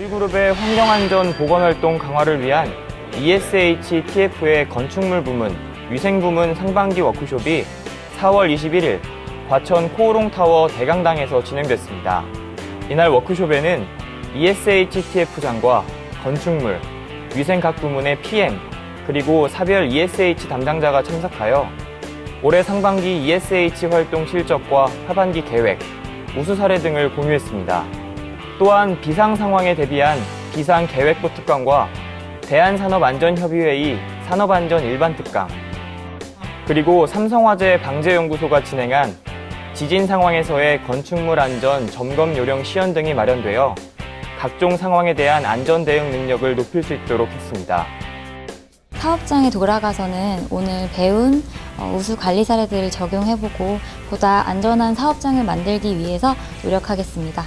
우리 그룹의 환경안전 보건활동 강화를 위한 ESH-TF의 건축물 부문, 위생 부문 상반기 워크숍이 4월 21일 과천 코오롱타워 대강당에서 진행됐습니다. 이날 워크숍에는 ESH-TF장과 건축물, 위생 각 부문의 PM, 그리고 사별 ESH 담당자가 참석하여 올해 상반기 ESH 활동 실적과 하반기 계획, 우수 사례 등을 공유했습니다. 또한 비상 상황에 대비한 비상 계획부 특강과 대한산업안전협의회의 산업안전 일반 특강, 그리고 삼성화재 방재연구소가 진행한 지진 상황에서의 건축물 안전 점검 요령 시연 등이 마련되어 각종 상황에 대한 안전 대응 능력을 높일 수 있도록 했습니다. 사업장에 돌아가서는 오늘 배운 어, 우수 관리 사례들을 적용해보고 보다 안전한 사업장을 만들기 위해서 노력하겠습니다.